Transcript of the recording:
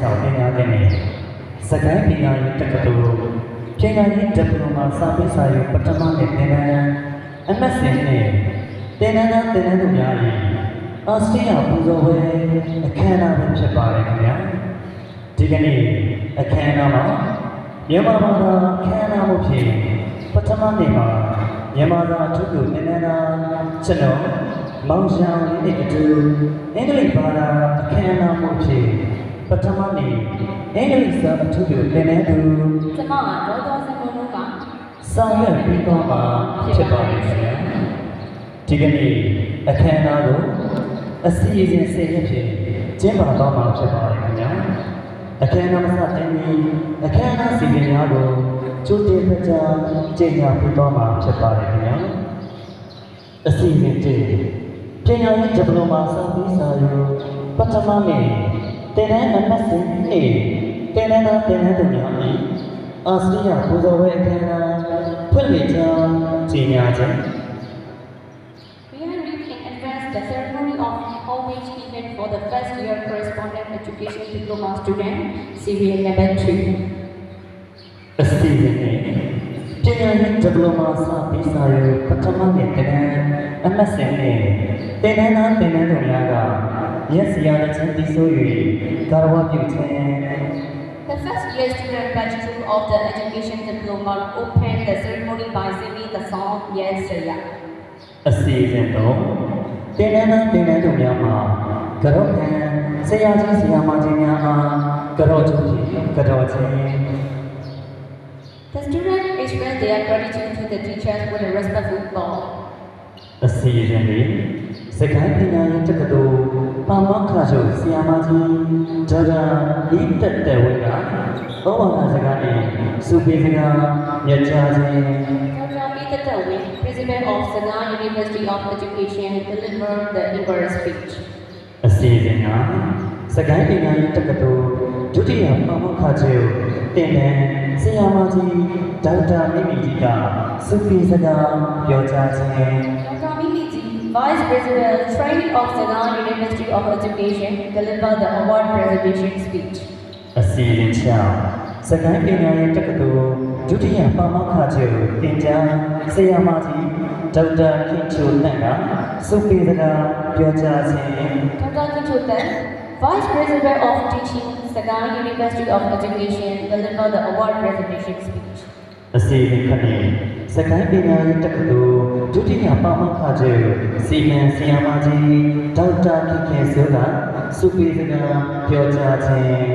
6ပညာသင်နေစကိုင်းပညာရေးတက္ကသိုလ်ပညာရေးဒီပလိုမာစာပေစာရေးပထမနှစ်သင်တန်း MSc နဲ့သင်တန်းသားသင်တန်းသူများ၏အာစတြေးလျပူဇော်ပွဲအခမ်းအနားပဲဖြစ်ပါတယ်ခင်ဗျာဒီကနေ့အခမ်းအနားမှာမြန်မာဘာသာအခမ်းအနားမှုဖြင့်ပထမနေ့မှာမြန်မာသာအထူးပြုသင်တန်းသားကျွန်တော်မောင်ရှောင်းလေးနဲ့အတူအင်္ဂလိပ်ဘာသာအခမ်းအနားမှုဖြင့် ပထမနေ့အင်္ဂလိပ်စာအထူးပြုသင်တန်းသူကျမကဒေါ်တော်စံကုန်တို့ကဆောင်ရွက်ပြီးတော့မှာဖြစ်ပါလိမ့်မယ်ဒီကနေ့အခမ်းအနားကိုအစီအစဉ်စိတ်ရဖြင့်ကျင်းပတော့မှာဖြစ်ပါလိမ့်ခင်ဗျာအခမ်းအနားမစတင်မီအခမ်းအနားစီစဉ်များကိုကြိုတင်ပကြာကြေညာပြီးတော့မှာဖြစ်ပါလိမ့်ခင်ဗျာအစီအစဉ်တည်းပညာရေးဒီပလိုမာစာပြီးစာယူပထမနေ့ တင်တဲ့ MSc A တင်တဲ့တင်တဲ့သူများ၏အာစတြေးလျပူဇော်ပွဲအခမ်းအနားဖွင့်လှစ်ကြောင်းကြေညာခြင်း We have reached in advance the ceremony of homage event for the first year correspondence education diploma student, serial number 3. အစီအစဉ်နဲ့ပညာရေးဒီပလိုမာစာပြီးစာယူပထမနေ့တင်တဲ့ MSc နဲ့တင်တဲ့နာတင်တဲ့သူများက ရက်စီရတဲ့ချင်းပြီးဆို၍ကာရဝပြုခြင်း The first year student batch 2 of the education diploma opened the ceremony by singing the song Yes Saya. အစီအစဉ်တော့တင်တဲ့နာတင်တဲ့သူများမှာကြော့ခံဆရာကြီးဆရာမကြီးများအားကြော့ချုပ်ပြီးကြော့ခြင်း The students expressed their gratitude to the teachers with a respectful bow. အစီအစဉ်လေးစကိုင်းပညာရေးတက္ကသိုလ် ပါမောက္ခချုပ်ဆရာမကြီးဒေါက်တာဤတက်တဲ့ဝေကဩဝါဒစကားနဲ့စုပေးစကားညချခြင်း Dr. Peter Wing, President of Sana University of Education, delivered the English speech. အစီအစဉ်ကစကိုင်းပညာရေးတက္ကသိုလ်ဒုတိယပါမောက္ခချုပ်တင်တဲ့ဆရာမကြီးဒေါက်တာမိမိကြီးကစုပေးစကားပြောကြားခြင်း Dr. Mimiji, Vice President, Training of Sana University of Education, delivered the award presentation speech. အစီအစဉ်ချောင်းစကိုင်းပညာရေးတက္ကသိုလ်ဒုတိယပါမောက္ခချုပ်တင်ကြားဆရာမကြီးဒေါက်တာခင်ချိုလန့်ကစုပေးစကားပြောကြားခြင်း Dr. Kichutan, Vice President of Teaching, Sana University of Education, delivered the award presentation speech. အစီအစဉ်ခဏစ ကိုင်းပညာရေးတက္ကသိုလ်ဒုတိယပါမောက္ခချုပ်စီမံဆရာမကြီးဒေါက်တာခင်ခင်စိုးကစုပေးစကားပြောကြားခြင်း